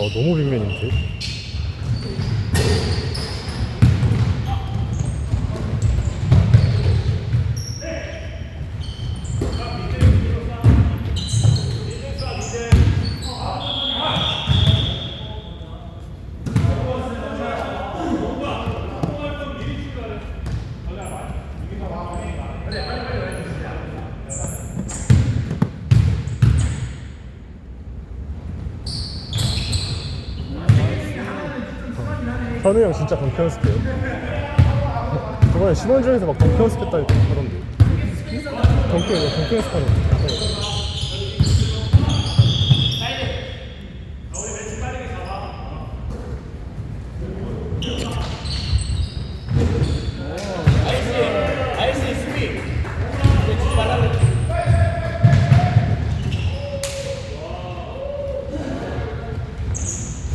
어 너무 빅맨인데 현우 형 진짜 덩크 연습해요. 저번에 신혼중에서 막 덩크 연습했다 하던데. 덩크 덩크 연습하는 거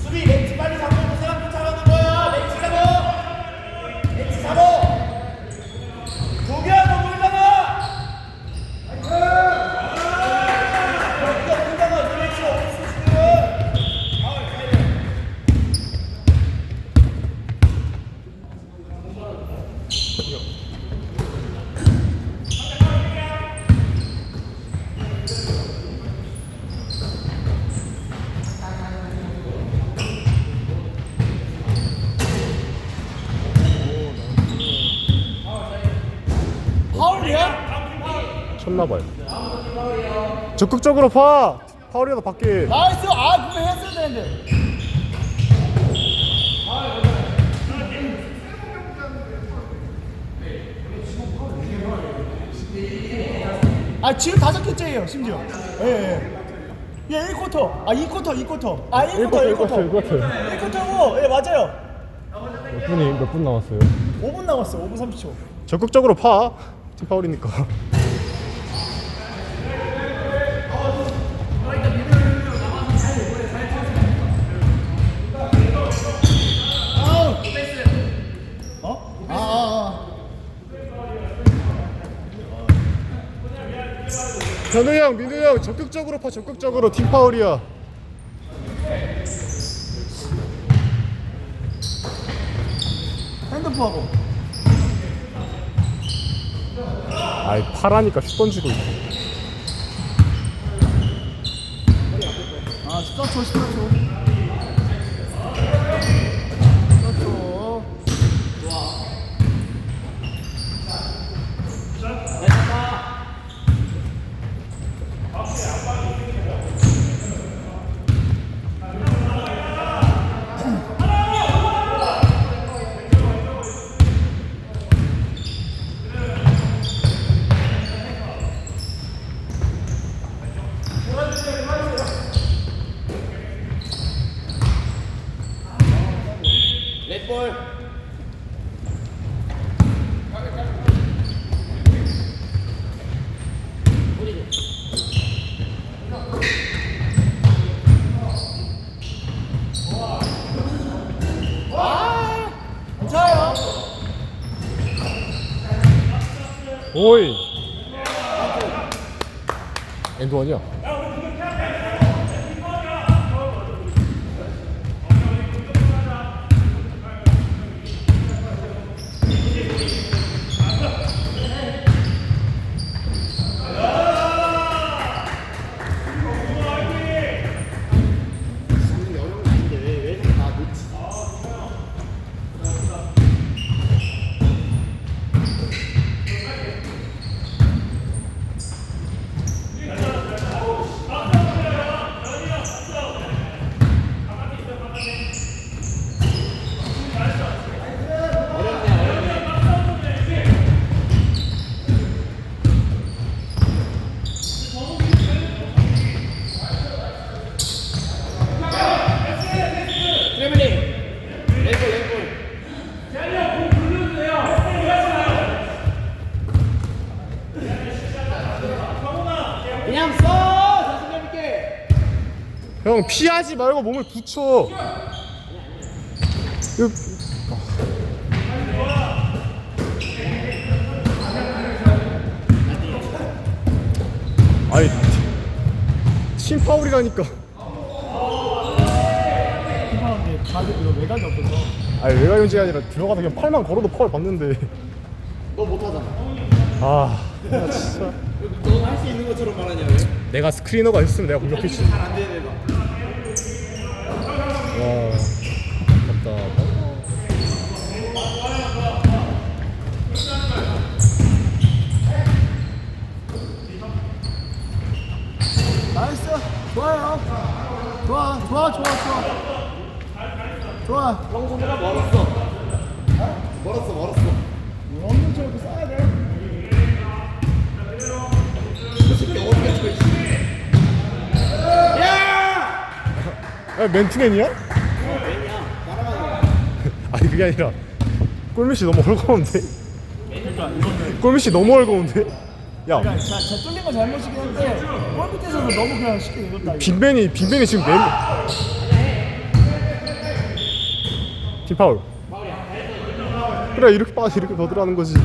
수비 멘트 빨리 잡고 그 사람 쫓아가는 거야 멘트 잡어 멘트 잡어 조비야 너 놀잖아 네가 놀잖아 네 멘트가 어딨어 지금 파울이야? 쳤나봐요. 적극적으로 파! 파울이라도 밖에 나이스! 아 그거 했어야 되는데. 아 지금 다섯 개째예요 심지어. 예예 예. 1쿼터. 아 2쿼터 2쿼터. 아 1쿼터 1쿼터 1쿼터 1쿼터. 1쿼터고 예 맞아요. 몇 분이 몇 분 남았어요? 5분 남았어 5분 30초. 적극적으로 파! 팀 파울이니까. 현우 형, 민우 형 적극적으로 파 적극적으로. 팀 파울이야. 아. 핸드폰 하고 아이 파라니까 슛 던지고 아 14초 14초 14초 오이. 엔드원이야 트래블링. 넷볼 넷볼. 그냥 써 자신감 있게. 형 피하지 말고 몸을 붙여 이거 아이 팀 파울이라니까 가드 이거 외곽이 없어서 아니 외곽 용지가 아니라 들어가서 그냥 팔만 걸어도 파울 받는데 너 못하잖아. 아나 진짜 너는 할 수 있는 것처럼 말하냐 왜? 내가 스크리너가 있으면 내가 공격했지 잘안 되는 애가. 와 아깝다 나이스 좋아요 좋아 좋아 좋아. 좋아 좋아 형선배가 멀었어. 멀었어 멀었어. 없는 척 써야 돼. 솔직히 어디가 저 야! 맨투맨이야? 맨이야. 따라가는 아니 그게 아니라. 골밑이 너무 헐거운데? 그러니까 이거는 골밑이 너무 헐거운데? 야. 그러니까 자, 자 뚫린 건 잘못이긴 한데 골 밑에서도 너무 그냥 쉽게 내줬다 이거. 빅벤이 빅벤이 지금 네 팀 파울. 그래 이렇게 빠 이렇게 너들하는 거지.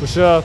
굿샷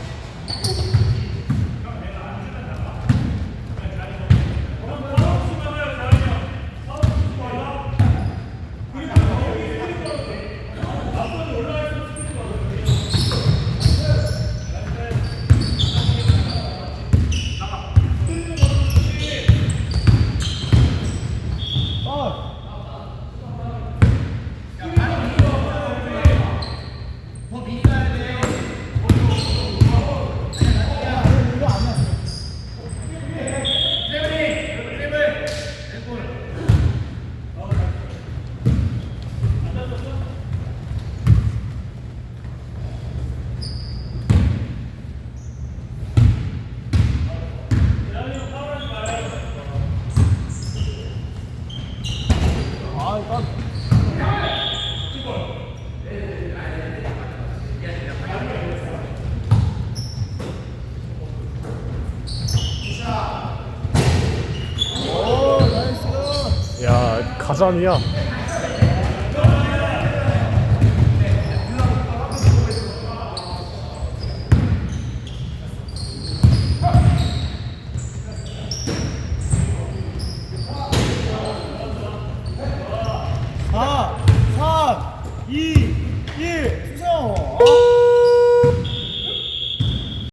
야